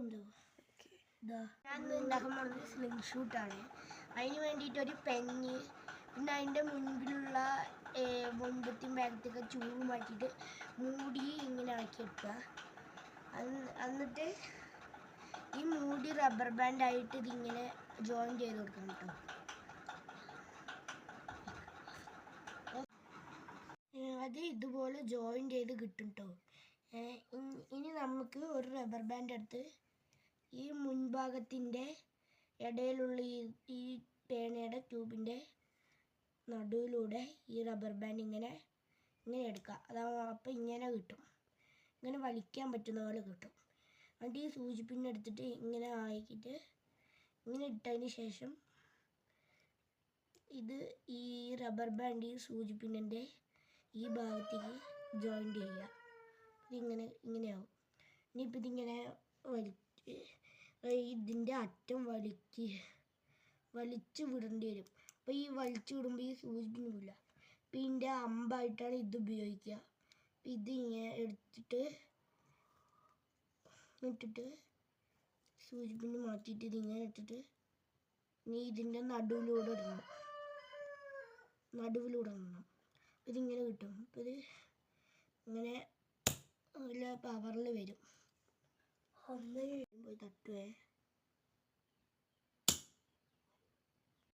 ഉണ്ടോ. ഞാൻ ഉണ്ടാക്കാൻ പോകുന്നത് സ്ലിംഗ് ഷൂട്ടാണ് അതിന് വേണ്ടിയിട്ട് ഒരു പെഞ്ഞ് പിന്നെ അതിന്റെ മുൻപിലുള്ള മുൻപത്തെയും ബാഗത്തൊക്കെ ചൂട് മാറ്റിയിട്ട് മൂടി ഇങ്ങനെ ആക്കി അന്ന്- എന്നിട്ട് ഈ മൂടി റബ്ബർ ബാൻഡ് ആയിട്ട് ഇതിങ്ങനെ ജോയിൻ ചെയ്ത് കൊടുക്കണം കേട്ടോ. അത് ഇതുപോലെ ജോയിൻ ചെയ്ത് കിട്ടും കേട്ടോ ഇനി നമുക്ക് ഒരു റബ്ബർ ബാൻഡ് എടുത്ത് ഈ മുൻഭാഗത്തിന്റെ ഇടയിലുള്ള ഈ ഈ പേനയുടെ ട്യൂബിന്റെ നടുവിലൂടെ ഈ റബ്ബർ ബാൻഡ് ഇങ്ങനെ ഇങ്ങനെ എടുക്കുക. അതാ അപ്പോൾ ഇങ്ങനെ കിട്ടും. ഇങ്ങനെ വലിക്കാൻ പറ്റുന്ന പോലെ കിട്ടും. എന്നിട്ട് ഈ സൂചിപ്പിന്നെ എടുത്തിട്ട് ഇങ്ങനെ ആക്കിയിട്ട് ഇങ്ങനെ ഇട്ടതിന് ശേഷം ഇത് ഈ റബ്ബർ ബാൻഡ് ഈ സൂചിപ്പിന്നിന്റെ ഈ ഭാഗത്തേക്ക് ജോയിന്റ് ചെയ്യുക. ഇതിങ്ങനെ ഇങ്ങനെയാവും. ഇനിയിപ്പോൾ ഇതിങ്ങനെ വലിച്ച് ഇതിന്റെ അറ്റം വലിക്ക് വലിച്ചു വിടേണ്ടി വരും. അപ്പോൾ ഈ വലിച്ചു വിടുമ്പോൾ ഈ സൂചിപ്പിന്നില്ല അപ്പം ഇതിന്റെ അമ്പായിട്ടാണ് ഇത് ഉപയോഗിക്കുക. അപ്പം ഇത് ഇങ്ങനെ എടുത്തിട്ട് ഇട്ടിട്ട് സൂചിപ്പിന്ന് മാറ്റിയിട്ട് ഇതിങ്ങനെ ഇട്ടിട്ട് ഇനി ഇതിന്റെ നടുവിലൂടെ ഇടണം. നടുവിലൂടെ ഇടണം. ഇതിങ്ങനെ കിട്ടും. അപ്പോൾ ഇത് ഇങ്ങനെ നല്ല പവറിൽ വരും. ഒന്ന് 对的，对。